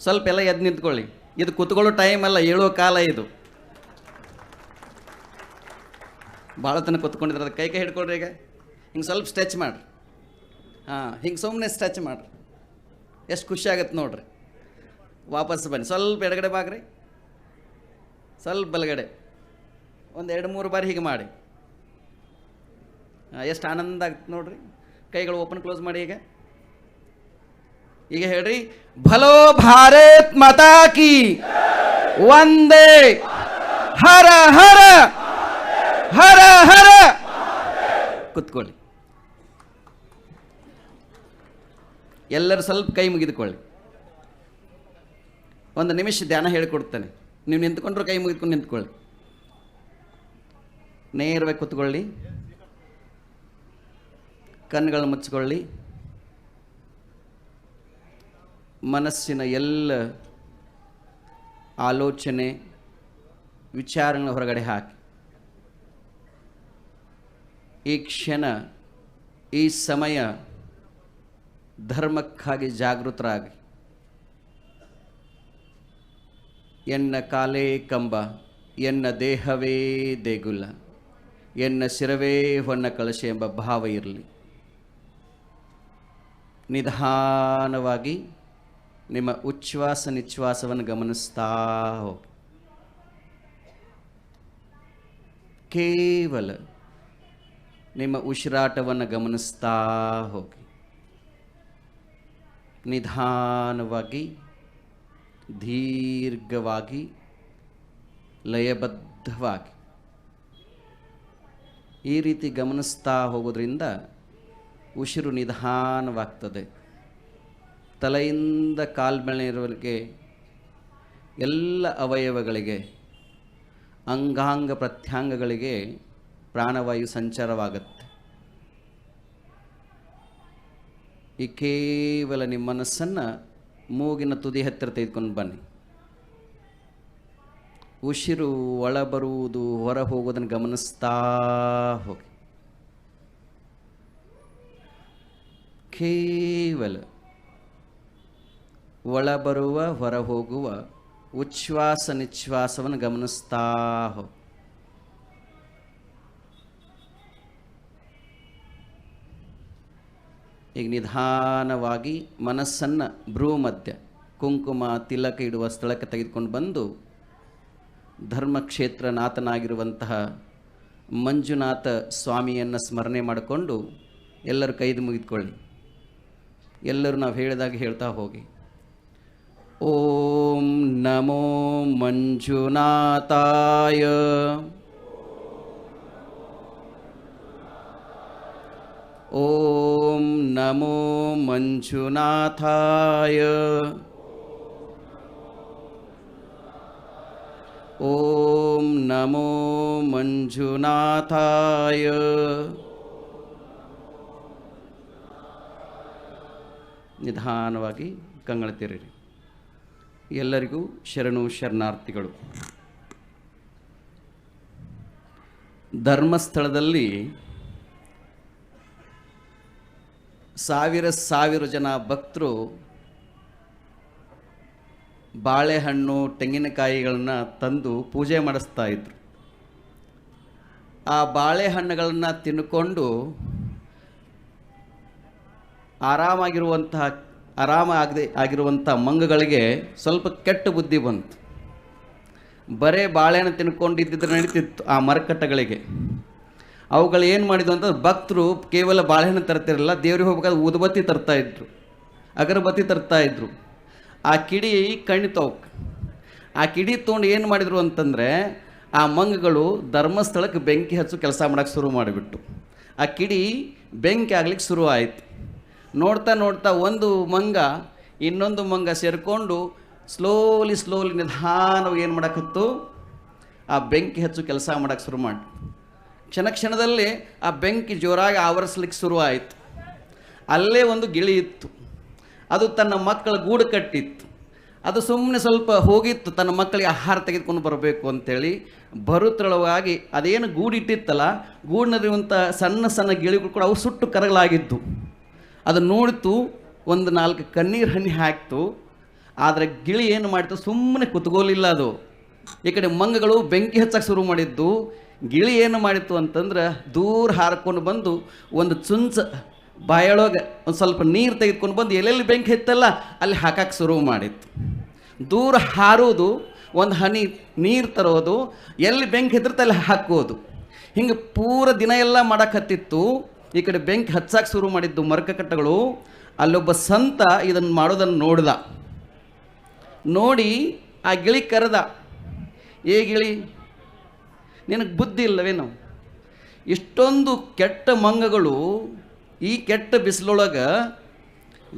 ಸ್ವಲ್ಪ ಎಲ್ಲ ಎದ್ದು ನಿಂತ್ಕೊಳ್ಳಿ. ಇದು ಕುತ್ಕೊಳ್ಳೋ ಟೈಮ್ ಅಲ್ಲ ಏಳೋ ಕಾಲ ಇದು. ಭಾಳ ತನಕ ಕುತ್ಕೊಂಡಿದ್ರೆ ಅದು ಕೈ ಕೈ ಹಿಡ್ಕೊಳ್ರಿ ಈಗ. ಹಿಂಗೆ ಸ್ವಲ್ಪ ಸ್ಟ್ರೆಚ್ ಮಾಡಿರಿ. ಹಾಂ, ಹಿಂಗೆ ಸುಮ್ಮನೆ ಸ್ಟ್ರೆಚ್ ಮಾಡಿರಿ. ಎಷ್ಟು ಖುಷಿ ಆಗತ್ತೆ ನೋಡ್ರಿ. ವಾಪಸ್ ಬನ್ನಿ. ಸ್ವಲ್ಪ ಎಡಗಡೆ ಬಾಗ್ರಿ. ಸ್ವಲ್ಪ ಬಲಗಡೆ. ಒಂದು ಎರಡು ಮೂರು ಬಾರಿ ಹೀಗೆ ಮಾಡಿ. ಎಷ್ಟು ಆನಂದ ಆಗ್ತದೆ ನೋಡ್ರಿ. ಕೈಗಳು ಓಪನ್ ಕ್ಲೋಸ್ ಮಾಡಿ ಈಗ. ಈಗ ಹೇಳ್ರಿ, ಭಲೋ ಭಾರತ್ ಮತಾಕಿ ಒಂದೇ ಹರ ಹರ ಹರ ಹರ. ಕುತ್ಕೊಳ್ಳಿ. ಎಲ್ಲರೂ ಸ್ವಲ್ಪ ಕೈ ಮುಗಿದುಕೊಳ್ಳಿ. ಒಂದು ನಿಮಿಷ ಧ್ಯಾನ ಹೇಳಿಕೊಡ್ತೇನೆ. ನೀವು ನಿಂತ್ಕೊಂಡ್ರು ಕೈ ಮುಗಿದ್ಕೊಂಡು ನಿಂತ್ಕೊಳ್ಳಿ. ನೇರವಾಗಿ ಕುತ್ಕೊಳ್ಳಿ. ಕಣ್ಣುಗಳನ್ನು ಮುಚ್ಚಿಕೊಳ್ಳಿ. ಮನಸ್ಸಿನ ಎಲ್ಲ ಆಲೋಚನೆ ವಿಚಾರನ ಹೊರಗಡೆ ಹಾಕಿ. ಈ ಕ್ಷಣ, ಈ ಸಮಯ ಧರ್ಮಕ್ಕಾಗಿ ಜಾಗೃತರಾಗಿ. ಎನ್ನ ಕಾಲೇ ಕಂಬ, ಎನ್ನ ದೇಹವೇ ದೇಗುಲ, ಎನ್ನ ಶಿರವೇ ಹೊನ್ನ ಕಳಶೆ ಎಂಬ ಭಾವ ಇರಲಿ. ನಿಧಾನವಾಗಿ ನಿಮ್ಮ ಉಚ್ಛ್ವಾಸ ನಿಶ್ವಾಸವನ್ನು ಗಮನಿಸ್ತಾ ಹೋಗಿ. ಕೇವಲ ನಿಮ್ಮ ಉಸಿರಾಟವನ್ನು ಗಮನಿಸ್ತಾ ಹೋಗಿ. ನಿಧಾನವಾಗಿ, ದೀರ್ಘವಾಗಿ, ಲಯಬದ್ಧವಾಗಿ ಈ ರೀತಿ ಗಮನಿಸ್ತಾ ಹೋಗೋದ್ರಿಂದ ಉಸಿರು ನಿಧಾನವಾಗ್ತದೆ. ತಲೆಯಿಂದ ಕಾಲ್ಮೆಳೆಯವರೆಗೆ ಎಲ್ಲ ಅವಯವಗಳಿಗೆ, ಅಂಗಾಂಗ ಪ್ರತ್ಯಾಂಗಗಳಿಗೆ ಪ್ರಾಣವಾಯು ಸಂಚಾರವಾಗುತ್ತೆ. ಈ ಕೇವಲ ನಿಮ್ಮ ಮನಸ್ಸನ್ನು ಮೂಗಿನ ತುದಿ ಹತ್ತಿರ ತೆಗೆದುಕೊಂಡು ಬನ್ನಿ. ಉಸಿರು ಒಳ ಬರುವುದು ಹೊರ ಹೋಗೋದನ್ನು ಗಮನಿಸ್ತಾ ಹೋಗಿ. ಕೇವಲ ಒಳ ಬರುವ ಹೊರ ಹೋಗುವ ಉಚ್ಛ್ವಾಸ ನಿಶ್ವಾಸವನ್ನು ಗಮನಿಸ್ತಾ ಹೋ. ಈಗ ನಿಧಾನವಾಗಿ ಮನಸ್ಸನ್ನು ಭ್ರೂ ಮಧ್ಯ ಕುಂಕುಮ, ತಿಲಕ ಇಡುವ ಸ್ಥಳಕ್ಕೆ ತೆಗೆದುಕೊಂಡು ಬಂದು ಧರ್ಮಕ್ಷೇತ್ರ ನಾಥನಾಗಿರುವಂತಹ ಮಂಜುನಾಥ ಸ್ವಾಮಿಯನ್ನು ಸ್ಮರಣೆ ಮಾಡಿಕೊಂಡು ಎಲ್ಲರೂ ಕೈದು ಮುಗಿದುಕೊಳ್ಳಿ. ಎಲ್ಲರೂ ನಾವು ಹೇಳಿದಾಗ ಹೇಳ್ತಾ ಹೋಗಿ. ಓಂ ನಮೋ ಮಂಜುನಾಥಾಯ ಓಂ ನಮೋ ಮಂಜುನಾಥಾಯ ಓಂ ನಮೋ ಮಂಜುನಾಥಾಯ ನಿಧಾನವಾಗಿ ಕಂಗಳತಿರಿರಿ ಎಲ್ಲರಿಗೂ ಶರಣು ಶರಣಾರ್ಥಿಗಳು. ಧರ್ಮಸ್ಥಳದಲ್ಲಿ ಸಾವಿರ ಸಾವಿರ ಜನ ಭಕ್ತರು ಬಾಳೆಹಣ್ಣು, ತೆಂಗಿನಕಾಯಿಗಳನ್ನು ತಂದು ಪೂಜೆ ಮಾಡಿಸ್ತಾ ಇದ್ರು. ಆ ಬಾಳೆಹಣ್ಣುಗಳನ್ನು ತಿನ್ಕೊಂಡು ಆರಾಮಾಗಿರುವಂತಹ ಆರಾಮ ಆಗದೆ ಆಗಿರುವಂಥ ಮಂಗಗಳಿಗೆ ಸ್ವಲ್ಪ ಕೆಟ್ಟ ಬುದ್ಧಿ ಬಂತು. ಬರೇ ಬಾಳೆಹಣ್ಣು ತಿನ್ಕೊಂಡಿದ್ದಿದ್ರೆ ನಡೀತಿತ್ತು ಆ ಮರಕಟ್ಟಗಳಿಗೆ. ಅವುಗಳು ಏನು ಮಾಡಿದ್ವು ಅಂತ ಭಕ್ತರು ಕೇವಲ ಬಾಳೆಹಣ್ಣು ತರ್ತಿರಲಿಲ್ಲ, ದೇವ್ರಿಗೆ ಹೋಗ್ಬೇಕಾದ್ರೆ ಊದುಬತ್ತಿ ತರ್ತಾ ಇದ್ರು, ಅಗರಬತ್ತಿ ತರ್ತಾ ಇದ್ರು. ಆ ಕಿಡಿ ಕಣ್ಣಿತವಕ್ಕೆ ಆ ಕಿಡಿ ತೊಗೊಂಡು ಏನು ಮಾಡಿದರು ಅಂತಂದರೆ ಆ ಮಂಗಗಳು ಧರ್ಮಸ್ಥಳಕ್ಕೆ ಬೆಂಕಿ ಹಚ್ಚು ಕೆಲಸ ಮಾಡೋಕ್ಕೆ ಶುರು ಮಾಡಿಬಿಟ್ಟು. ಆ ಕಿಡಿ ಬೆಂಕಿ ಆಗ್ಲಿಕ್ಕೆ ಶುರು ಆಯಿತು. ನೋಡ್ತಾ ನೋಡ್ತಾ ಒಂದು ಮಂಗ, ಇನ್ನೊಂದು ಮಂಗ ಸೇರಿಕೊಂಡು ಸ್ಲೋಲಿ ಸ್ಲೋಲಿ ನಿಧಾನವಾಗಿ ಏನು ಮಾಡಕತ್ತು? ಆ ಬೆಂಕಿ ಹಚ್ಚು ಕೆಲಸ ಮಾಡೋಕ್ಕೆ ಶುರು ಮಾಡಿ. ಕ್ಷಣ ಕ್ಷಣದಲ್ಲಿ ಆ ಬೆಂಕಿ ಜೋರಾಗಿ ಆವರಿಸ್ಲಿಕ್ಕೆ ಶುರು ಆಯಿತು. ಅಲ್ಲೇ ಒಂದು ಗಿಳಿ ಇತ್ತು. ಅದು ತನ್ನ ಮಕ್ಕಳ ಗೂಡು ಕಟ್ಟಿತ್ತು. ಅದು ಸುಮ್ಮನೆ ಸ್ವಲ್ಪ ಹೋಗಿತ್ತು. ತನ್ನ ಮಕ್ಕಳಿಗೆ ಆಹಾರ ತೆಗೆದುಕೊಂಡು ಬರಬೇಕು ಅಂತೇಳಿ ಬರುತ್ತಳವಾಗಿ ಅದೇನು ಗೂಡಿಟ್ಟಿತ್ತಲ್ಲ ಗೂಡಿನಲ್ಲಿರುವಂಥ ಸಣ್ಣ ಸಣ್ಣ ಗಿಳಿಗಳು ಕೂಡ ಅವು ಸುಟ್ಟು ಕರಗಲಾಗಿದ್ದು. ಅದು ನೋಡಿತು, ಒಂದು ನಾಲ್ಕು ಕಣ್ಣೀರು ಹನಿ ಹಾಕ್ತು. ಆದರೆ ಗಿಳಿ ಏನು ಮಾಡಿತು? ಸುಮ್ಮನೆ ಕುತ್ಕೋಲಿಲ್ಲ ಅದು. ಈ ಕಡೆ ಮಂಗಗಳು ಬೆಂಕಿ ಹಚ್ಚಕ್ಕೆ ಶುರು ಮಾಡಿದ್ದು. ಗಿಳಿ ಏನು ಮಾಡಿತ್ತು ಅಂತಂದ್ರೆ ದೂರ ಹಾರ್ಕೊಂಡು ಬಂದು ಒಂದು ಚುಂಚ ಬಾಯೊಳಗೆ ಒಂದು ಸ್ವಲ್ಪ ನೀರು ತೆಗೆದುಕೊಂಡು ಬಂದು ಎಲ್ಲೆಲ್ಲಿ ಬೆಂಕಿ ಹೆತ್ತಲ್ಲ, ಅಲ್ಲಿ ಹಾಕಕ್ಕೆ ಶುರು ಮಾಡಿತ್ತು. ದೂರ ಹಾರೋದು, ಒಂದು ಹನಿ ನೀರು ತರೋದು, ಎಲ್ಲಿ ಬೆಂಕಿ ಹತ್ತಿರತ್ತೆ ಅಲ್ಲಿ ಹಾಕೋದು. ಹಿಂಗೆ ಪೂರ ದಿನ ಎಲ್ಲ ಮಾಡಕತ್ತಿತ್ತು ಈ ಕಡೆ ಬೆಂಕಿ ಹಚ್ಚಕ್ಕೆ ಶುರು ಮಾಡಿದ್ದು ಮರಕಕಟ್ಟಗಳು ಅಲ್ಲೊಬ್ಬ ಸಂತ ಇದನ್ನು ಮಾಡೋದನ್ನು ನೋಡ್ದ. ನೋಡಿ ಆ ಗಿಳಿ ಕರೆದ. ಏ ಗಿಳಿ, ನಿನಗೆ ಬುದ್ಧಿ ಇಲ್ಲವೇನು? ಇಷ್ಟೊಂದು ಕೆಟ್ಟ ಮಂಗಗಳು ಈ ಕೆಟ್ಟ ಬಿಸಿಲೊಳಗೆ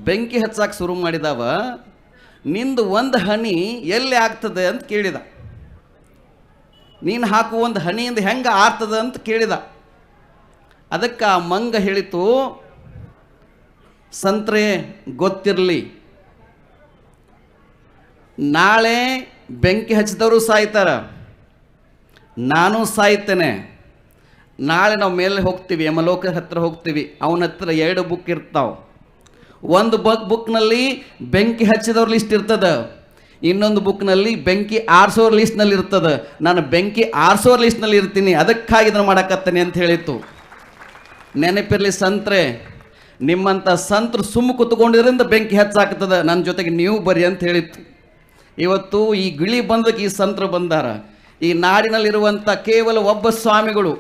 ಬೆಂಕಿ ಹಚ್ಚಕ್ಕೆ ಶುರು ಮಾಡಿದಾವ. ನಿಂದು ಒಂದು ಹನಿ ಎಲ್ಲಿ ಆಗ್ತದೆ ಅಂತ ಕೇಳಿದ. ನೀನು ಹಾಕುವ ಒಂದು ಹನಿಯಿಂದ ಹೆಂಗೆ ಆರ್ತದೆ ಅಂತ ಕೇಳಿದ. ಅದಕ್ಕೆ ಆ ಮಂಗ ಹೇಳಿತು, ಸಂತ್ರೆ, ಗೊತ್ತಿರಲಿ. ನಾಳೆ ಬೆಂಕಿ ಹಚ್ಚಿದವರು ಸಾಯ್ತಾರ. ನಾನು ಸಾಯ್ತೇನೆ. ನಾಳೆ ನಾವು ಮೇಲೆ ಹೋಗ್ತೀವಿ ಯಮಲೋಕ ಹತ್ರ ಹೋಗ್ತೀವಿ. ಅವನ ಹತ್ರ ಎರಡು ಬುಕ್ ಇರ್ತಾವೆ. ಒಂದು ಬುಕ್ ಬುಕ್ನಲ್ಲಿ ಬೆಂಕಿ ಹಚ್ಚಿದವ್ರ ಲಿಸ್ಟ್ ಇರ್ತದ. ಇನ್ನೊಂದು ಬುಕ್ನಲ್ಲಿ ಬೆಂಕಿ ಆರಿಸೋರ್ ಲಿಸ್ಟ್ನಲ್ಲಿ ಇರ್ತದೆ. ನಾನು ಬೆಂಕಿ ಆರಿಸೋರ್ ಲಿಸ್ಟ್ನಲ್ಲಿ ಇರ್ತೀನಿ. ಅದಕ್ಕಾಗಿ ಇದನ್ನು ಮಾಡಕತ್ತೇನೆ ಅಂತ ಹೇಳಿತ್ತು. ನೆನಪಿರಲಿ ಸಂತ್ರೆ ನಿಮ್ಮಂಥ ಸಂತರು ಸುಮ್ಮ ಕುತ್ಕೊಂಡಿದ್ರಿಂದ ಬೆಂಕಿ ಹೆಚ್ಚಾಗ್ತದೆ. ನನ್ನ ಜೊತೆಗೆ ನೀವು ಬರ್ರಿ ಅಂತ ಹೇಳಿತ್ತು. ಇವತ್ತು ಈ ಗಿಳಿ ಬಂದಕ್ಕೆ ಈ ಸಂತರು ಬಂದಾರ. ಈ ನಾಡಿನಲ್ಲಿರುವಂಥ ಕೇವಲ ಒಬ್ಬ ಸ್ವಾಮಿಗಳು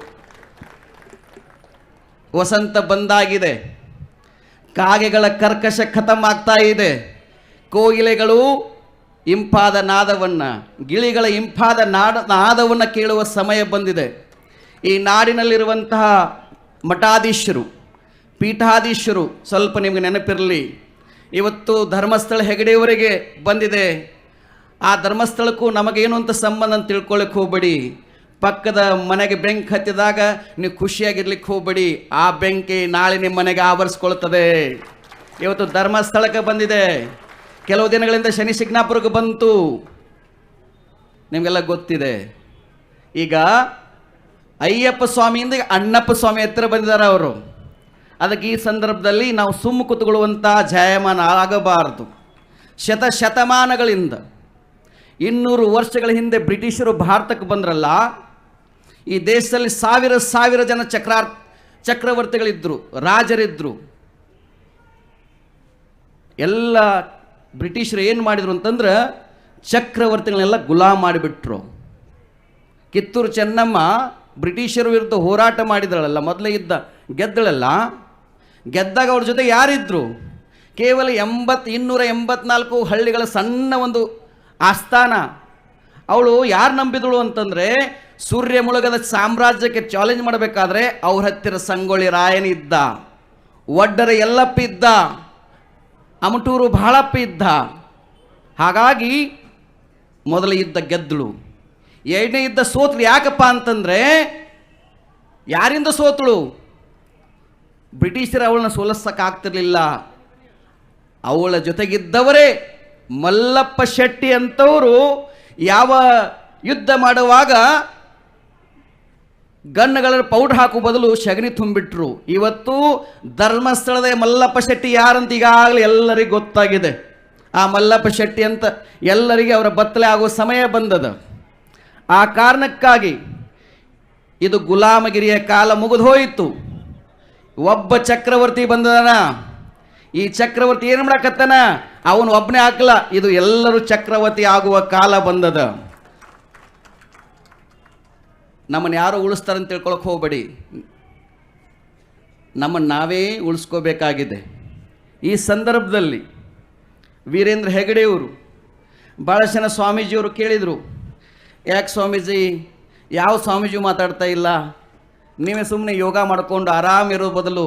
ವಸಂತ ಬಂದಾಗಿದೆ. ಕಾಗೆಗಳ ಕರ್ಕಶ ಖತಮ್ ಆಗ್ತಾ ಇದೆ. ಕೋಗಿಲೆಗಳು ಇಂಪಾದ ನಾದವನ್ನು, ಗಿಳಿಗಳ ಇಂಪಾದ ನಾಡ, ನಾದವನ್ನು ಕೇಳುವ ಸಮಯ ಬಂದಿದೆ. ಈ ನಾಡಿನಲ್ಲಿರುವಂತಹ ಮಠಾಧೀಶರು, ಪೀಠಾಧೀಶರು ಸ್ವಲ್ಪ ನಿಮಗೆ ನೆನಪಿರಲಿ. ಇವತ್ತು ಧರ್ಮಸ್ಥಳ ಹೆಗಡೆಯವರೆಗೆ ಬಂದಿದೆ. ಆ ಧರ್ಮಸ್ಥಳಕ್ಕೂ ನಮಗೇನು ಅಂತ ಸಂಬಂಧ ಅಂತ ತಿಳ್ಕೊಳ್ಳಿಕ್ಕೆ ಹೋಗ್ಬೇಡಿ. ಪಕ್ಕದ ಮನೆಗೆ ಬೆಂಕಿ ಹತ್ತಿದಾಗ ನೀವು ಖುಷಿಯಾಗಿರ್ಲಿಕ್ಕೆ ಹೋಗ್ಬೇಡಿ. ಆ ಬೆಂಕಿ ನಾಳೆ ನಿಮ್ಮ ಮನೆಗೆ ಆವರಿಸ್ಕೊಳ್ತದೆ. ಇವತ್ತು ಧರ್ಮಸ್ಥಳಕ್ಕೆ ಬಂದಿದೆ. ಕೆಲವು ದಿನಗಳಿಂದ ಶನಿ ಸಿಗ್ನಾಪುರಕ್ಕೆ ಬಂತು. ನಿಮಗೆಲ್ಲ ಗೊತ್ತಿದೆ. ಈಗ ಅಯ್ಯಪ್ಪ ಸ್ವಾಮಿಯಿಂದ ಅಣ್ಣಪ್ಪ ಸ್ವಾಮಿ ಹತ್ತಿರ ಬಂದಿದ್ದಾರೆ ಅವರು. ಅದಕ್ಕೆ ಈ ಸಂದರ್ಭದಲ್ಲಿ ನಾವು ಸುಮ್ಮ ಕೂತ್ಕೊಳ್ಳುವಂಥ ಜಾಯಮಾನ ಆಗಬಾರದು. ಶತ ಶತಮಾನಗಳಿಂದ ಇನ್ನೂರು ವರ್ಷಗಳ ಹಿಂದೆ ಬ್ರಿಟಿಷರು ಭಾರತಕ್ಕೆ ಬಂದ್ರಲ್ಲ, ಈ ದೇಶದಲ್ಲಿ ಸಾವಿರ ಸಾವಿರ ಜನ ಚಕ್ರಾರ್ ಚಕ್ರವರ್ತಿಗಳಿದ್ದರು ರಾಜರಿದ್ದರು ಎಲ್ಲ ಬ್ರಿಟಿಷರು ಏನು ಮಾಡಿದರು ಅಂತಂದ್ರೆ ಚಕ್ರವರ್ತಿಗಳನ್ನೆಲ್ಲ ಗುಲಾಮ್ ಮಾಡಿಬಿಟ್ರು. ಕಿತ್ತೂರು ಚೆನ್ನಮ್ಮ ಬ್ರಿಟಿಷರ ವಿರುದ್ಧ ಹೋರಾಟ ಮಾಡಿದಳಲ್ಲ, ಮೊದಲೇ ಇದ್ದ ಗೆದ್ದಳಲ್ಲ. ಗೆದ್ದಾಗ ಅವ್ರ ಜೊತೆ ಯಾರಿದ್ರು? ಕೇವಲ ಎಂಬತ್ತು, ಇನ್ನೂರ ಎಂಬತ್ನಾಲ್ಕು ಹಳ್ಳಿಗಳ ಸಣ್ಣ ಒಂದು ಆಸ್ಥಾನ. ಅವಳು ಯಾರು ನಂಬಿದಳು ಅಂತಂದರೆ, ಸೂರ್ಯ ಮುಳುಗದ ಸಾಮ್ರಾಜ್ಯಕ್ಕೆ ಚಾಲೆಂಜ್ ಮಾಡಬೇಕಾದ್ರೆ ಅವ್ರ ಹತ್ತಿರ ಸಂಗೊಳ್ಳಿ ರಾಯನ ಇದ್ದ ಒಡ್ಡರ ಎಲ್ಲಪ್ಪ ಇದ್ದ, ಅಮಟೂರು ಬಹಳಪ್ಪ ಇದ್ದ. ಹಾಗಾಗಿ ಮೊದಲ ಇದ್ದ ಗೆದ್ದಳು. ಎರಡನೇ ಇದ್ದ ಸೋತಳು ಯಾಕಪ್ಪ ಅಂತಂದ್ರೆ ಯಾರಿಂದ ಸೋತಳು? ಬ್ರಿಟಿಷರು ಅವಳನ್ನ ಸೋಲಿಸಕ್ಕಾಗ್ತಿರ್ಲಿಲ್ಲ. ಅವಳ ಜೊತೆಗಿದ್ದವರೇ ಮಲ್ಲಪ್ಪ ಶೆಟ್ಟಿ ಅಂತವರು ಯಾವ ಯುದ್ಧ ಮಾಡುವಾಗ ಗನ್ನುಗಳ ಪೌಡರ್ ಹಾಕುವ ಬದಲು ಸಗಣಿ ತುಂಬಿಟ್ರು. ಇವತ್ತು ಧರ್ಮಸ್ಥಳದ ಮಲ್ಲಪ್ಪ ಶೆಟ್ಟಿ ಯಾರಂತ ಈಗಾಗಲೇ ಎಲ್ಲರಿಗೂ ಗೊತ್ತಾಗಿದೆ. ಆ ಮಲ್ಲಪ್ಪ ಶೆಟ್ಟಿ ಅಂತ ಎಲ್ಲರಿಗೆ ಅವರ ಬತ್ತಲೆ ಆಗುವ ಸಮಯ ಬಂದದ. ಆ ಕಾರಣಕ್ಕಾಗಿ ಇದು ಗುಲಾಮಗಿರಿಯ ಕಾಲ ಮುಗಿದು ಹೋಯಿತು ಒಬ್ಬ ಚಕ್ರವರ್ತಿ ಬಂದದನ. ಈ ಚಕ್ರವರ್ತಿ ಏನು ಮಾಡಕತ್ತಾನ? ಅವನು ಒಬ್ಬನೇ ಹಾಕಲ್ಲ ಇದು ಎಲ್ಲರೂ ಚಕ್ರವರ್ತಿ ಆಗುವ ಕಾಲ ಬಂದದ. ನಮ್ಮನ್ನು ಯಾರು ಉಳಿಸ್ತಾರಂತ ತಿಳ್ಕೊಳಕ್ಕೆ ಹೋಗಬೇಡಿ. ನಮ್ಮನ್ನು ನಾವೇ ಉಳಿಸ್ಕೋಬೇಕಾಗಿದೆ. ಈ ಸಂದರ್ಭದಲ್ಲಿ ವೀರೇಂದ್ರ ಹೆಗಡೆಯವರು ಭಾಳಷ್ಟು ಜನ ಸ್ವಾಮೀಜಿಯವರು ಕೇಳಿದರು ಯಾಕೆ ಸ್ವಾಮೀಜಿ? ಯಾವ ಸ್ವಾಮೀಜಿ ಮಾತಾಡ್ತಾ ಇಲ್ಲ? ನೀವೇ ಸುಮ್ಮನೆ ಯೋಗ ಮಾಡಿಕೊಂಡು ಆರಾಮಿರೋ ಬದಲು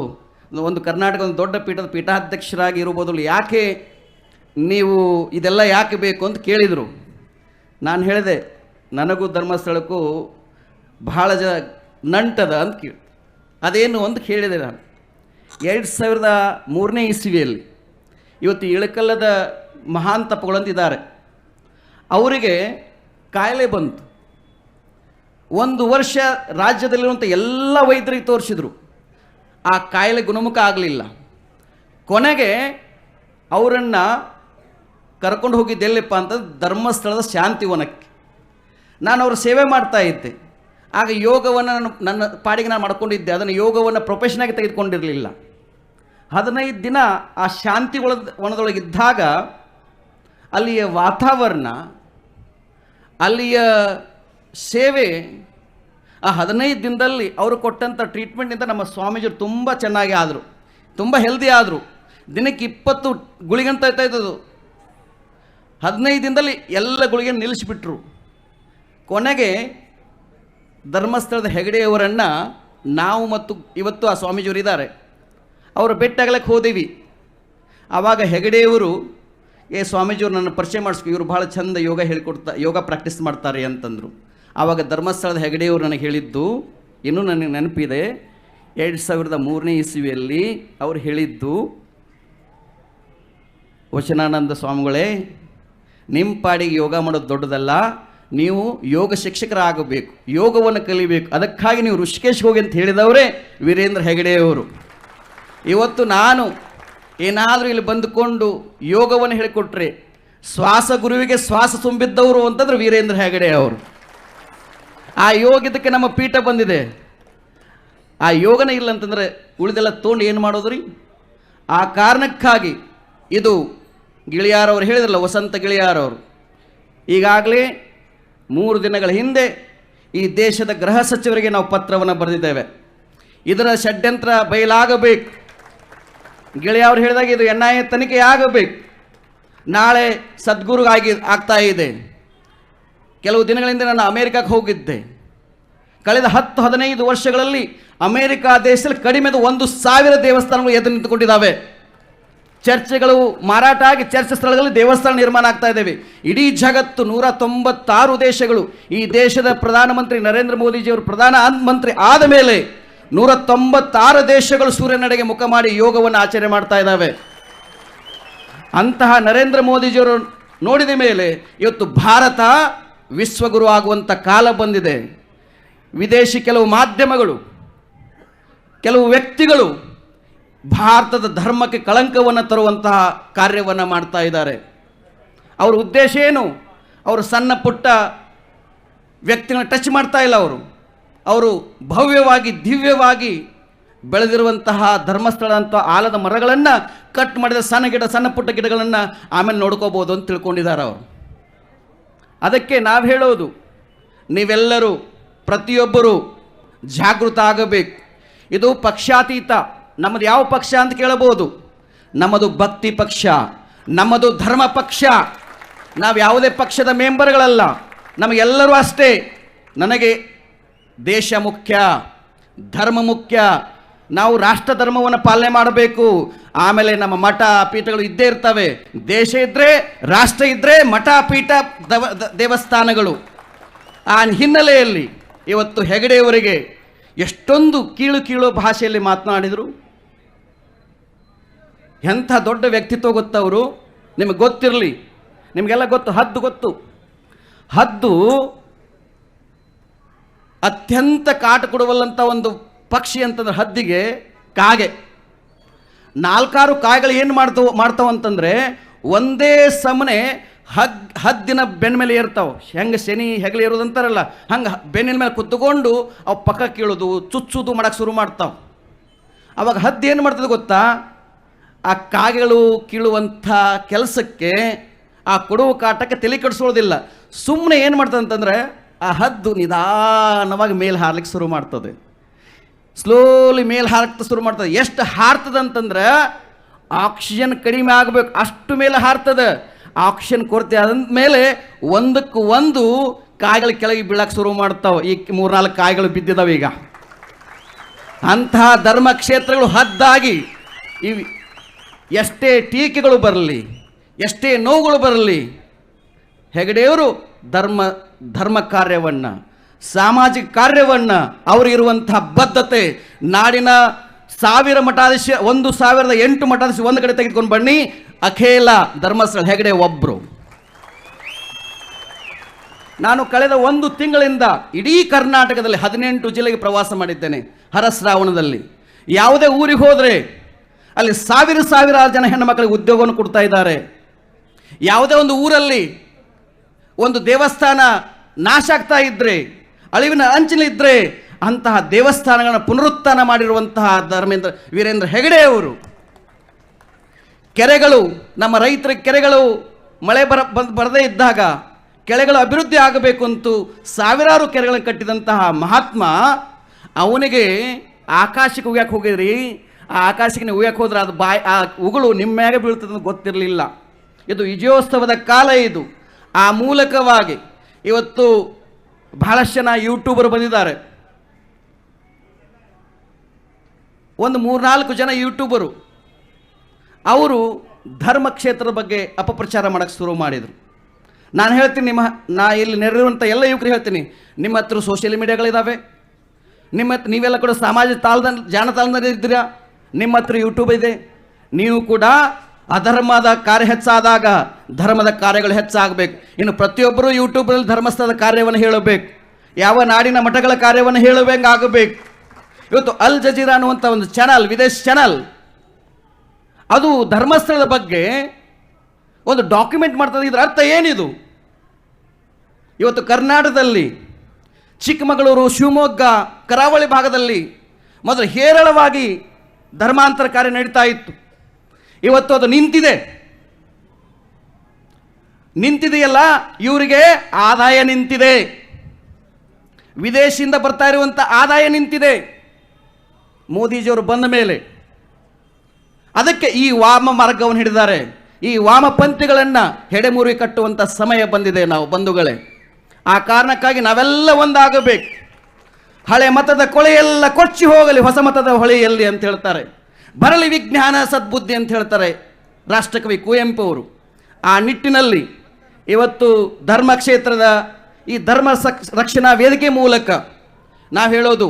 ಒಂದು ಕರ್ನಾಟಕದ ಒಂದು ದೊಡ್ಡ ಪೀಠದ ಪೀಠಾಧ್ಯಕ್ಷರಾಗಿ ಇರೋ ಬದಲು ಯಾಕೆ ನೀವು ಇದೆಲ್ಲ ಯಾಕೆ ಬೇಕು ಅಂತ ಕೇಳಿದರು. ನಾನು ಹೇಳಿದೆ, ನನಗೂ ಧರ್ಮಸ್ಥಳಕ್ಕೂ ಬಹಳ ಜ ನಂಟದ ಅಂತ ಕೇಳಿ. ಅದೇನು ಅಂತ ಕೇಳಿದೆ ನಾನು. ಎರಡು ಸಾವಿರದ ಮೂರನೇ ಇಸ್ವಿಯಲ್ಲಿ ಇವತ್ತು ಇಳಕಲ್ಲದ ಮಹಾನ್ ತಪ್ಪುಗಳಂತಿದ್ದಾರೆ ಅವರಿಗೆ ಕಾಯಿಲೆ ಬಂತು. ಒಂದು ವರ್ಷ ರಾಜ್ಯದಲ್ಲಿರುವಂಥ ಎಲ್ಲ ವೈದ್ಯರಿಗೆ ತೋರಿಸಿದ್ರು. ಆ ಕಾಯಿಲೆ ಗುಣಮುಖ ಆಗಲಿಲ್ಲ. ಕೊನೆಗೆ ಅವರನ್ನು ಕರ್ಕೊಂಡು ಹೋಗಿದ್ದೆಲ್ಲಪ್ಪ ಅಂತಂದ್ರೆ ಧರ್ಮಸ್ಥಳದ ಶಾಂತಿವನಕ್ಕೆ ನಾನು ಅವ್ರ ಸೇವೆ ಮಾಡ್ತಾ ಇದ್ದೆ. ಆಗ ಯೋಗವನ್ನು ನಾನು ನನ್ನ ಪಾಡಿಗೆ ನಾನು ಮಾಡ್ಕೊಂಡಿದ್ದೆ. ಅದನ್ನು ಯೋಗವನ್ನು ಪ್ರೊಫೆಷನಾಗಿ ತೆಗೆದುಕೊಂಡಿರಲಿಲ್ಲ. ಹದಿನೈದು ದಿನ ಆ ಶಾಂತಿ ಒಳದ ಒಣದೊಳಗಿದ್ದಾಗ ಅಲ್ಲಿಯ ವಾತಾವರಣ ಅಲ್ಲಿಯ ಸೇವೆ ಆ ಹದಿನೈದು ದಿನದಲ್ಲಿ ಅವರು ಕೊಟ್ಟಂಥ ಟ್ರೀಟ್ಮೆಂಟಿಂದ ನಮ್ಮ ಸ್ವಾಮೀಜಿಯವರು ತುಂಬ ಚೆನ್ನಾಗಿ ಆದರು. ತುಂಬ ಹೆಲ್ದಿ ಆದರು. ದಿನಕ್ಕೆ ಇಪ್ಪತ್ತು ಗುಳಿಗೆ ಅಂತ ಇದ್ದದು ಹದಿನೈದು ದಿನದಲ್ಲಿ ಎಲ್ಲ ಗುಳಿಗೆ ನಿಲ್ಲಿಸಿಬಿಟ್ರು. ಕೊನೆಗೆ ಧರ್ಮಸ್ಥಳದ ಹೆಗಡೆಯವರನ್ನು ನಾವು ಮತ್ತು ಇವತ್ತು ಆ ಸ್ವಾಮೀಜಿಯವರು ಇದ್ದಾರೆ. ಅವರು ಭೇಟಿಯಾಗಲಿಕ್ಕೆ ಹೋದೀವಿ. ಆವಾಗ ಹೆಗಡೆಯವರು ಏ ಸ್ವಾಮೀಜಿಯವರು ನನ್ನ ಪರಿಚಯ ಮಾಡಿಸ್ಕೊ, ಇವರು ಭಾಳ ಚಂದ ಯೋಗ ಹೇಳಿಕೊಡ್ತಾ, ಯೋಗ ಪ್ರಾಕ್ಟೀಸ್ ಮಾಡ್ತಾರೆ ಅಂತಂದರು. ಆವಾಗ ಧರ್ಮಸ್ಥಳದ ಹೆಗಡೆಯವರು ನನಗೆ ಹೇಳಿದ್ದು, ಇನ್ನೂ ನನಗೆ ನೆನಪಿದೆ, ಎರಡು ಸಾವಿರದ ಮೂರನೇ ಇಸುವಿಯಲ್ಲಿ ಅವರು ಹೇಳಿದ್ದು, ವಚನಾನಂದ ಸ್ವಾಮಿಗಳೇ ನಿಮ್ಮ ಪಾಡಿಗೆ ಯೋಗ ಮಾಡೋದು ದೊಡ್ಡದಲ್ಲ, ನೀವು ಯೋಗ ಶಿಕ್ಷಕರಾಗಬೇಕು, ಯೋಗವನ್ನು ಕಲಿಬೇಕು, ಅದಕ್ಕಾಗಿ ನೀವು ಋಷಿಕೇಶ್ ಹೋಗಿ ಅಂತ ಹೇಳಿದವರೇ ವೀರೇಂದ್ರ ಹೆಗಡೆಯವರು ಇವತ್ತು ನಾನು ಏನಾದರೂ ಇಲ್ಲಿ ಬಂದುಕೊಂಡು ಯೋಗವನ್ನು ಹೇಳಿಕೊಟ್ರೆ ಶ್ವಾಸ ಗುರುವಿಗೆ ಶ್ವಾಸ ತುಂಬಿದ್ದವರು ಅಂತಂದ್ರೆ ವೀರೇಂದ್ರ ಹೆಗಡೆ ಅವರು. ಆ ಯೋಗದಕ್ಕೆ ನಮ್ಮ ಪೀಠ ಬಂದಿದೆ. ಆ ಯೋಗನೇ ಇಲ್ಲ ಅಂತಂದ್ರೆ ಉಳಿದೆಲ್ಲ ತೊಗೊಂಡು ಏನು ಮಾಡೋದು ರೀ ಆ ಕಾರಣಕ್ಕಾಗಿ ಇದು ಗಿಳಿಯಾರವರು ಹೇಳಿದ್ರಲ್ಲ, ವಸಂತ ಗಿಳಿಯಾರವರು ಈಗಾಗಲೇ ಮೂರು ದಿನಗಳ ಹಿಂದೆ ಈ ದೇಶದ ಗೃಹ ಸಚಿವರಿಗೆ ನಾವು ಪತ್ರವನ್ನು ಬರೆದಿದ್ದೇವೆ. ಇದರ ಷಡ್ಯಂತ್ರ ಬಯಲಾಗಬೇಕು. ಗೆಳೆಯ ಅವ್ರು ಹೇಳಿದಾಗ ಇದು ಎನ್ ಐ ಎ ತನಿಖೆ ಆಗಬೇಕು ನಾಳೆ ಸದ್ಗುರು ಆಗಿ ಆಗ್ತಾ ಇದೆ. ಕೆಲವು ದಿನಗಳಿಂದ ನಾನು ಅಮೇರಿಕಾಕ್ಕೆ ಹೋಗಿದ್ದೆ. ಕಳೆದ ಹತ್ತು ಹದಿನೈದು ವರ್ಷಗಳಲ್ಲಿ ಅಮೇರಿಕ ದೇಶದಲ್ಲಿ ಕಡಿಮೆದು ಒಂದು ಸಾವಿರ ದೇವಸ್ಥಾನಗಳು ಎದ್ದು ನಿಂತುಕೊಂಡಿದ್ದಾವೆ. ಚರ್ಚೆಗಳು ಮಾರಾಟ ಆಗಿ ಚರ್ಚೆ ಸ್ಥಳಗಳಲ್ಲಿ ದೇವಸ್ಥಾನ ನಿರ್ಮಾಣ ಆಗ್ತಾ ಇದ್ದೇವೆ. ಇಡೀ ಜಗತ್ತು ನೂರ ತೊಂಬತ್ತಾರು ದೇಶಗಳು ಈ ದೇಶದ ಪ್ರಧಾನಮಂತ್ರಿ ನರೇಂದ್ರ ಮೋದಿಜಿಯವರು ಪ್ರಧಾನ ಮಂತ್ರಿ ಆದ ಮೇಲೆ ನೂರ ತೊಂಬತ್ತಾರು ದೇಶಗಳು ಸೂರ್ಯನಡೆಗೆ ಮುಖ ಮಾಡಿ ಯೋಗವನ್ನು ಆಚರಣೆ ಮಾಡ್ತಾ ಇದ್ದಾವೆ. ಅಂತಹ ನರೇಂದ್ರ ಮೋದಿಜಿಯವರು ನೋಡಿದ ಮೇಲೆ ಇವತ್ತು ಭಾರತ ವಿಶ್ವಗುರು ಆಗುವಂಥ ಕಾಲ ಬಂದಿದೆ. ವಿದೇಶಿ ಕೆಲವು ಮಾಧ್ಯಮಗಳು, ಕೆಲವು ವ್ಯಕ್ತಿಗಳು ಭಾರತದ ಧರ್ಮಕ್ಕೆ ಕಳಂಕವನ್ನು ತರುವಂತಹ ಕಾರ್ಯವನ್ನು ಮಾಡ್ತಾ ಇದ್ದಾರೆ. ಅವರ ಉದ್ದೇಶ ಏನು? ಅವರು ಸಣ್ಣ ಪುಟ್ಟ ವ್ಯಕ್ತಿಗಳನ್ನ ಟಚ್ ಮಾಡ್ತಾ ಇಲ್ಲ ಅವರು. ಅವರು ಭವ್ಯವಾಗಿ, ದಿವ್ಯವಾಗಿ ಬೆಳೆದಿರುವಂತಹ ಧರ್ಮಸ್ಥಳ ಅಂತ ಆಲದ ಮರಗಳನ್ನು ಕಟ್ ಮಾಡಿದ ಸಣ್ಣ ಗಿಡ, ಸಣ್ಣ ಪುಟ್ಟ ಗಿಡಗಳನ್ನು ಆಮೇಲೆ ನೋಡ್ಕೋಬೋದು ಅಂತ ತಿಳ್ಕೊಂಡಿದ್ದಾರೆ ಅವರು. ಅದಕ್ಕೆ ನಾವು ಹೇಳೋದು, ನೀವೆಲ್ಲರೂ ಪ್ರತಿಯೊಬ್ಬರು ಜಾಗೃತ ಆಗಬೇಕು. ಇದು ಪಕ್ಷಾತೀತ. ನಮ್ಮದು ಯಾವ ಪಕ್ಷ ಅಂತ ಕೇಳಬಹುದು? ನಮ್ಮದು ಭಕ್ತಿ ಪಕ್ಷ, ನಮ್ಮದು ಧರ್ಮ ಪಕ್ಷ. ನಾವು ಯಾವುದೇ ಪಕ್ಷದ ಮೆಂಬರ್ಗಳಲ್ಲ ನಮಗೆಲ್ಲರೂ ಅಷ್ಟೇ. ನನಗೆ ದೇಶ ಮುಖ್ಯ, ಧರ್ಮ ಮುಖ್ಯ. ನಾವು ರಾಷ್ಟ್ರ ಧರ್ಮವನ್ನು ಪಾಲನೆ ಮಾಡಬೇಕು. ಆಮೇಲೆ ನಮ್ಮ ಮಠ ಪೀಠಗಳು ಇದ್ದೇ ಇರ್ತವೆ. ದೇಶ ಇದ್ದರೆ ರಾಷ್ಟ್ರ ಇದ್ದರೆ ಮಠ, ಪೀಠ, ದವ- ದೇವಸ್ಥಾನಗಳು. ಆ ಹಿನ್ನೆಲೆಯಲ್ಲಿ ಇವತ್ತು ಹೆಗಡೆಯವರಿಗೆ ಎಷ್ಟೊಂದು ಕೀಳು ಕೀಳು ಭಾಷೆಯಲ್ಲಿ ಮಾತನಾಡಿದರು. ಎಂಥ ದೊಡ್ಡ ವ್ಯಕ್ತಿತ್ವ ಗೊತ್ತವರು? ನಿಮಗೆ ಗೊತ್ತಿರಲಿ. ನಿಮಗೆಲ್ಲ ಗೊತ್ತು, ಹದ್ದು ಗೊತ್ತು. ಹದ್ದು ಅತ್ಯಂತ ಕಾಟ ಕೊಡುವಲ್ಲಂಥ ಒಂದು ಪಕ್ಷಿ ಅಂತಂದ್ರೆ ಹದ್ದಿಗೆ ಕಾಗೆ. ನಾಲ್ಕಾರು ಕಾಯಿಗಳು ಏನು ಮಾಡ್ತಾವ ಅಂತಂದರೆ ಒಂದೇ ಸಮನೆ ಹಗ್, ಹದ್ದಿನ ಬೆನ್ನ ಮೇಲೆ ಏರ್ತಾವೆ. ಹೆಂಗೆ ಶನಿ ಹೆಗಲಿ ಅಂತಾರಲ್ಲ, ಹಂಗೆ ಬೆನ್ನಿನ ಮೇಲೆ ಕುತ್ಕೊಂಡು ಅವು ಪಕ್ಕ ಕೀಳೋದು, ಚುಚ್ಚುದು ಮಾಡೋಕೆ ಶುರು ಮಾಡ್ತಾವೆ. ಅವಾಗ ಹದ್ದು ಏನು ಮಾಡ್ತದೆ ಗೊತ್ತಾ? ಆ ಕಾಗೆಗಳು ಕೀಳುವಂಥ ಕೆಲಸಕ್ಕೆ ಆ ಕೊಡುವ ಕಾಟಕ್ಕೆ ತಲೆ ಕೆಡಿಸೋದಿಲ್ಲ. ಸುಮ್ಮನೆ ಏನು ಮಾಡ್ತದೆ ಅಂತಂದರೆ ಆ ಹದ್ದು ನಿಧಾನವಾಗಿ ಮೇಲೆ ಹಾರ್ಲಿಕ್ಕೆ ಶುರು ಮಾಡ್ತದೆ. ಸ್ಲೋಲಿ ಮೇಲೆ ಹಾರಕ್ಕೆ ಶುರು ಮಾಡ್ತದೆ. ಎಷ್ಟು ಹಾರ್ತದೆ ಅಂತಂದ್ರೆ ಆಕ್ಸಿಜನ್ ಕಡಿಮೆ ಆಗಬೇಕು, ಅಷ್ಟು ಮೇಲೆ ಹಾರ್ತದೆ. ಆಕ್ಸಿಜನ್ ಕೊರತೆ ಆದ ಮೇಲೆ ಒಂದಕ್ಕೆ ಒಂದು ಕಾಯಿಗಳು ಕೆಳಗೆ ಬೀಳಕ್ಕೆ ಶುರು ಮಾಡ್ತಾವೆ. ಈ ಮೂರ್ನಾಲ್ಕು ಕಾಯಿಗಳು ಬಿದ್ದಿದ್ದಾವೆ ಈಗ. ಅಂತಹ ಧರ್ಮ ಕ್ಷೇತ್ರಗಳು ಹದ್ದಾಗಿ ಇವು ಎಷ್ಟೇ ಟೀಕೆಗಳು ಬರಲಿ, ಎಷ್ಟೇ ನೋವುಗಳು ಬರಲಿ, ಹೆಗಡೆಯವರು ಧರ್ಮ ಧರ್ಮ ಕಾರ್ಯವನ್ನು, ಸಾಮಾಜಿಕ ಕಾರ್ಯವನ್ನು ಅವರಿರುವಂತಹ ಬದ್ಧತೆ, ನಾಡಿನ ಸಾವಿರ ಮಠಾಧೀಶ, ಒಂದು ಸಾವಿರದ ಎಂಟು ಮಠಾಧೀಶ ಒಂದು ಕಡೆ ತೆಗೆದುಕೊಂಡು ಬನ್ನಿ. ಅಖೇಲ ಧರ್ಮಸ್ಥಳ, ಹೆಗಡೆ ಒಬ್ಬರು ನಾನು ಕಳೆದ ಒಂದು ತಿಂಗಳಿಂದ ಇಡೀ ಕರ್ನಾಟಕದಲ್ಲಿ ಹದಿನೆಂಟು ಜಿಲ್ಲೆಗೆ ಪ್ರವಾಸ ಮಾಡಿದ್ದೇನೆ, ಹರಶ್ರಾವಣದಲ್ಲಿ. ಯಾವುದೇ ಊರಿಗೆ ಹೋದರೆ ಅಲ್ಲಿ ಸಾವಿರ ಸಾವಿರಾರು ಜನ ಹೆಣ್ಣು ಮಕ್ಕಳಿಗೆ ಉದ್ಯೋಗವನ್ನು ಕೊಡ್ತಾ ಇದ್ದಾರೆ. ಯಾವುದೇ ಒಂದು ಊರಲ್ಲಿ ಒಂದು ದೇವಸ್ಥಾನ ನಾಶ ಆಗ್ತಾ ಇದ್ರೆ, ಅಳಿವಿನ ಅಂಚಿನಲ್ಲಿದ್ದರೆ ಅಂತಹ ದೇವಸ್ಥಾನಗಳನ್ನು ಪುನರುತ್ಥಾನ ಮಾಡಿರುವಂತಹ ಧರ್ಮೇಂದ್ರ ವೀರೇಂದ್ರ ಹೆಗಡೆ ಅವರು. ಕೆರೆಗಳು, ನಮ್ಮ ರೈತರ ಕೆರೆಗಳು ಮಳೆ ಬರ ಬರದೇ ಇದ್ದಾಗ ಕೆರೆಗಳು ಅಭಿವೃದ್ಧಿ ಆಗಬೇಕು ಅಂತೂ ಸಾವಿರಾರು ಕೆರೆಗಳನ್ನು ಕಟ್ಟಿದಂತಹ ಮಹಾತ್ಮ ಅವನಿಗೆ ಆಕಾಶಕ್ಕೆ ಉಗ್ಯಾಕೆ ಹೋಗಿದ್ರಿ. ಆ ಆಕಾಶಕ್ಕೆ ನೀವು ಹೋದ್ರೆ ಅದು ಬಾಯ್, ಆ ಉಗುಳು ನಿಮ್ಮ ಮ್ಯಾಗೆ ಬೀಳ್ತದೆ ಗೊತ್ತಿರಲಿಲ್ಲ. ಇದು ವಿಜಯೋತ್ಸವದ ಕಾಲ ಇದು. ಆ ಮೂಲಕವಾಗಿ ಇವತ್ತು ಬಹಳಷ್ಟು ಜನ ಯೂಟ್ಯೂಬರ್ ಬಂದಿದ್ದಾರೆ. ಒಂದು ಮೂರ್ನಾಲ್ಕು ಜನ ಯೂಟ್ಯೂಬರು ಅವರು ಧರ್ಮ ಕ್ಷೇತ್ರದ ಬಗ್ಗೆ ಅಪಪ್ರಚಾರ ಮಾಡೋಕ್ಕೆ ಶುರು ಮಾಡಿದರು. ನಾನು ಹೇಳ್ತೀನಿ ನಿಮ್ಮ, ನಾ ಇಲ್ಲಿ ನೆರೆದಿರುವಂಥ ಎಲ್ಲ ಯುವಕರು ಹೇಳ್ತೀನಿ. ನಿಮ್ಮ ಹತ್ರ ಸೋಷಿಯಲ್ ಮೀಡಿಯಾಗಳಿದ್ದಾವೆ ನಿಮ್ಮ ಹತ್ರ ನೀವೆಲ್ಲ ಕೂಡ ಸಮಾಜ ತಾಳದ ಜಾಣತಾಳದಲ್ಲಿ ಇದ್ದೀರಾ ನಿಮ್ಮ ಹತ್ರ ಯೂಟ್ಯೂಬ್ ಇದೆ. ನೀವು ಕೂಡ ಅಧರ್ಮದ ಕಾರ್ಯ ಹೆಚ್ಚಾದಾಗ ಧರ್ಮದ ಕಾರ್ಯಗಳು ಹೆಚ್ಚಾಗಬೇಕು. ಇನ್ನು ಪ್ರತಿಯೊಬ್ಬರೂ ಯೂಟ್ಯೂಬ್ನಲ್ಲಿ ಧರ್ಮಸ್ಥಳದ ಕಾರ್ಯವನ್ನು ಹೇಳಬೇಕು. ಯಾವ ನಾಡಿನ ಮಠಗಳ ಕಾರ್ಯವನ್ನು ಹೇಳುವಂಗಾಗಬೇಕು. ಇವತ್ತು ಅಲ್ ಜಜೀರಾ ಅನ್ನುವಂಥ ಒಂದು ಚಾನಲ್, ವಿದೇಶ್ ಚಾನಲ್, ಅದು ಧರ್ಮಸ್ಥಳದ ಬಗ್ಗೆ ಒಂದು ಡಾಕ್ಯುಮೆಂಟ್ ಮಾಡ್ತದೆ. ಇದರ ಅರ್ಥ ಏನಿದು? ಇವತ್ತು ಕರ್ನಾಟಕದಲ್ಲಿ ಚಿಕ್ಕಮಗಳೂರು, ಶಿವಮೊಗ್ಗ, ಕರಾವಳಿ ಭಾಗದಲ್ಲಿ ಮೊದಲು ಹೇರಳವಾಗಿ ಧರ್ಮಾಂತರ ಕಾರ್ಯ ನಡೀತಾ ಇತ್ತು. ಇವತ್ತು ಅದು ನಿಂತಿದೆ. ನಿಂತಿದೆಯಲ್ಲ, ಇವರಿಗೆ ಆದಾಯ ನಿಂತಿದೆ. ವಿದೇಶಿಯಿಂದ ಬರ್ತಾ ಇರುವಂಥ ಆದಾಯ ನಿಂತಿದೆ. ಮೋದಿಜಿಯವರು ಬಂದ ಮೇಲೆ. ಅದಕ್ಕೆ ಈ ವಾಮ ಮಾರ್ಗವನ್ನು ಹಿಡಿದಾರೆ ಈ ವಾಮಪಂಥಿಗಳನ್ನು ಹೆಡೆಮುರಿ ಕಟ್ಟುವಂಥ ಸಮಯ ಬಂದಿದೆ ನಾವು ಬಂಧುಗಳೇ. ಆ ಕಾರಣಕ್ಕಾಗಿ ನಾವೆಲ್ಲ ಒಂದಾಗಬೇಕು. ಹಳೆ ಮತದ ಕೊಳೆಯೆಲ್ಲ ಕೊಚ್ಚಿ ಹೋಗಲಿ, ಹೊಸ ಮತದ ಹೊಳೆಯಲ್ಲಿ ಅಂತ ಹೇಳ್ತಾರೆ. ಬರಲಿ ವಿಜ್ಞಾನ ಸದ್ಬುದ್ಧಿ ಅಂತ ಹೇಳ್ತಾರೆ ರಾಷ್ಟ್ರಕವಿ ಕುವೆಂಪು ಅವರು. ಆ ನಿಟ್ಟಿನಲ್ಲಿ ಇವತ್ತು ಧರ್ಮ ಕ್ಷೇತ್ರದ ಈ ಧರ್ಮ ರಕ್ಷಣಾ ವೇದಿಕೆ ಮೂಲಕ ನಾವು ಹೇಳೋದು,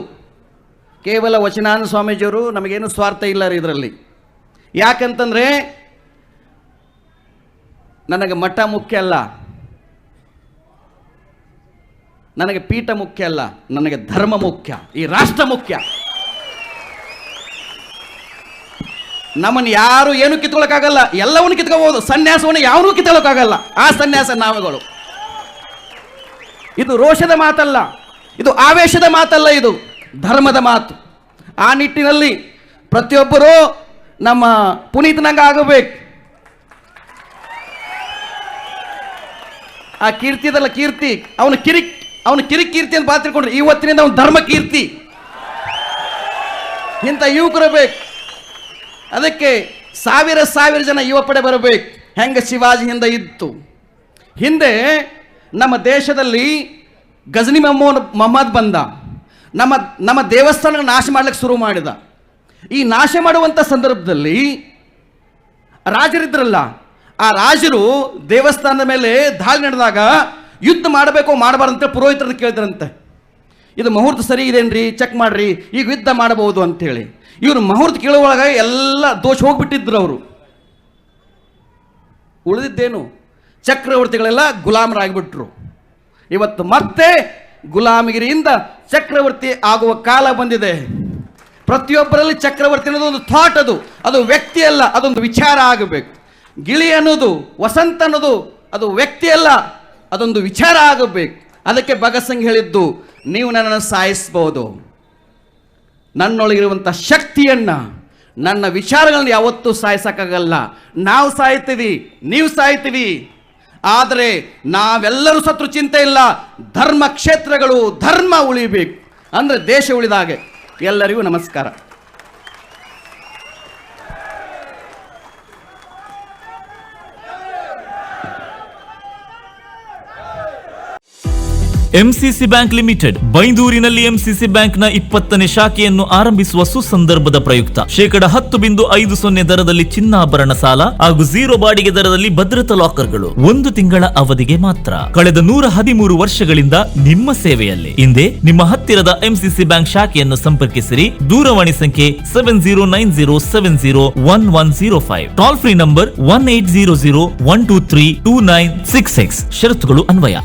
ಕೇವಲ ವಚನಾನಂದ ಸ್ವಾಮೀಜಿಯವರು ನಮಗೇನು ಸ್ವಾರ್ಥ ಇಲ್ಲ ರೀ ಇದರಲ್ಲಿ. ಯಾಕಂತಂದರೆ ನನಗೆ ಮಠ ಮುಖ್ಯ ಅಲ್ಲ. ನನಗೆ ಪೀಠ ಮುಖ್ಯ ಅಲ್ಲ. ನನಗೆ ಧರ್ಮ ಮುಖ್ಯ. ಈ ರಾಷ್ಟ್ರ ಮುಖ್ಯ. ನಮ್ಮನ್ನು ಯಾರು ಏನು ಕಿತ್ಕೊಳ್ಳೋಕ್ಕಾಗಲ್ಲ ಎಲ್ಲವನ್ನು ಕಿತ್ಕೋಬಹುದು ಸನ್ಯಾಸವನ್ನು ಯಾವನೂ ಕಿತ್ಕೊಳ್ಳೋಕ್ಕಾಗಲ್ಲ ಆ ಸನ್ಯಾಸ ನಾವುಗಳು. ಇದು ರೋಷದ ಮಾತಲ್ಲ, ಇದು ಆವೇಶದ ಮಾತಲ್ಲ ಇದು, ಧರ್ಮದ ಮಾತು. ಆ ನಿಟ್ಟಿನಲ್ಲಿ ಪ್ರತಿಯೊಬ್ಬರೂ ನಮ್ಮ ಪುನೀತನಂಗ ಆಗಬೇಕು. ಆ ಕೀರ್ತಿ ಇದಲ್ಲ, ಕೀರ್ತಿ. ಅವನು ಕಿರಿಕ್ ಅವನು ಕಿರಿಕ್ ಕೀರ್ತಿ ಅಂತ ಬಾತ್ ತಿಳ್ಕೊಂಡ್ರೆ ಇವತ್ತಿನಿಂದ ಅವನು ಧರ್ಮ ಕೀರ್ತಿ. ಇಂಥ ಯುವಕರು ಬೇಕು. ಅದಕ್ಕೆ ಸಾವಿರ ಸಾವಿರ ಜನ ಯುವ ಪಡೆ ಬರಬೇಕು. ಹೆಂಗೆ ಶಿವಾಜಿ ಹಿಂದೆ ಇತ್ತು. ಹಿಂದೆ ನಮ್ಮ ದೇಶದಲ್ಲಿ ಗಜನಿ ಮೊಹಮ್ಮದ್ ಮೊಹಮ್ಮದ್ ಬಂದ. ನಮ್ಮ ನಮ್ಮ ದೇವಸ್ಥಾನ ನಾಶ ಮಾಡ್ಲಿಕ್ಕೆ ಶುರು ಮಾಡಿದ. ಈ ನಾಶ ಮಾಡುವಂಥ ಸಂದರ್ಭದಲ್ಲಿ ರಾಜರಿದ್ರಲ್ಲ ಆ ರಾಜರು ದೇವಸ್ಥಾನದ ಮೇಲೆ ದಾಳಿ ನಡೆದಾಗ ಯುದ್ಧ ಮಾಡಬೇಕು ಮಾಡಬಾರ್ದಂತೆ ಪುರೋಹಿತರನ್ನು ಕೇಳಿದ್ರಂತೆ. ಇದು ಮುಹೂರ್ತ ಸರಿ ಇದೇನ್ರಿ ಚೆಕ್ ಮಾಡ್ರಿ. ಈಗ ಯುದ್ಧ ಮಾಡಬಹುದು ಅಂತೇಳಿ. ಇವರು ಮುಹೂರ್ತ ಕೇಳುವಾಗ ಎಲ್ಲ ದೋಷ ಹೋಗ್ಬಿಟ್ಟಿದ್ರು ಅವರು. ಉಳಿದಿದ್ದೇನು? ಚಕ್ರವರ್ತಿಗಳೆಲ್ಲ ಗುಲಾಮರಾಗಿಬಿಟ್ರು. ಇವತ್ತು ಮತ್ತೆ ಗುಲಾಮಗಿರಿಯಿಂದ ಚಕ್ರವರ್ತಿ ಆಗುವ ಕಾಲ ಬಂದಿದೆ. ಪ್ರತಿಯೊಬ್ಬರಲ್ಲಿ ಚಕ್ರವರ್ತಿ ಅನ್ನೋದು ಒಂದು ಥಾಟ್ ಅದು. ಅದು ವ್ಯಕ್ತಿ ಅಲ್ಲ, ಅದೊಂದು ವಿಚಾರ ಆಗಬೇಕು. ಗಿಳಿ ಅನ್ನೋದು, ವಸಂತ ಅನ್ನೋದು, ಅದು ವ್ಯಕ್ತಿ ಅಲ್ಲ, ಅದೊಂದು ವಿಚಾರ ಆಗಬೇಕು. ಅದಕ್ಕೆ ಭಗತ್ ಸಿಂಗ್ ಹೇಳಿದ್ದು, ನೀವು ನನ್ನನ್ನು ಸಾಯಿಸ್ಬೋದು. ನನ್ನೊಳಗಿರುವಂಥ ಶಕ್ತಿಯನ್ನು, ನನ್ನ ವಿಚಾರಗಳನ್ನ ಯಾವತ್ತೂ ಸಾಯಿಸೋಕ್ಕಾಗಲ್ಲ. ನಾವು ಸಾಯ್ತೀವಿ, ನೀವು ಸಾಯ್ತೀವಿ. ಆದರೆ ನಾವೆಲ್ಲರೂ ಸತ್ರು ಚಿಂತೆ ಇಲ್ಲ. ಧರ್ಮ ಕ್ಷೇತ್ರಗಳು ಧರ್ಮ ಉಳಿಬೇಕು. ಅಂದರೆ ದೇಶ ಉಳಿದಾಗೆ ಎಲ್ಲರಿಗೂ ನಮಸ್ಕಾರ. ಎಂಸಿಸಿ ಬ್ಯಾಂಕ್ ಲಿಮಿಟೆಡ್ ಬೈಂದೂರಿನಲ್ಲಿ ಎಂಸಿಸಿ ಬ್ಯಾಂಕ್ನ ಇಪ್ಪತ್ತನೇ ಶಾಖೆಯನ್ನು ಆರಂಭಿಸುವ ಸುಸಂದರ್ಭದ ಪ್ರಯುಕ್ತ. ಶೇಕಡ ಹತ್ತು ಬಿಂದು ಐದು ಸೊನ್ನೆ ದರದಲ್ಲಿ ಚಿನ್ನಾಭರಣ ಸಾಲ ಹಾಗೂ ಝೀರೋ ಬಾಡಿಗೆ ದರದಲ್ಲಿ ಭದ್ರತಾ ಲಾಕರ್ಗಳು ಒಂದು ತಿಂಗಳ ಅವಧಿಗೆ ಮಾತ್ರ. ಕಳೆದ ನೂರ ಹದಿಮೂರು ವರ್ಷಗಳಿಂದ ನಿಮ್ಮ ಸೇವೆಯಲ್ಲಿ. ಹಿಂದೆ ನಿಮ್ಮ ಹತ್ತಿರದ ಎಂಸಿಸಿ ಬ್ಯಾಂಕ್ ಶಾಖೆಯನ್ನು ಸಂಪರ್ಕಿಸಿರಿ. ದೂರವಾಣಿ ಸಂಖ್ಯೆ seven zero nine zero seven zero one one zero five toll free number one eight zero zero one two three two nine six six ಷರತ್ತುಗಳು ಅನ್ವಯ.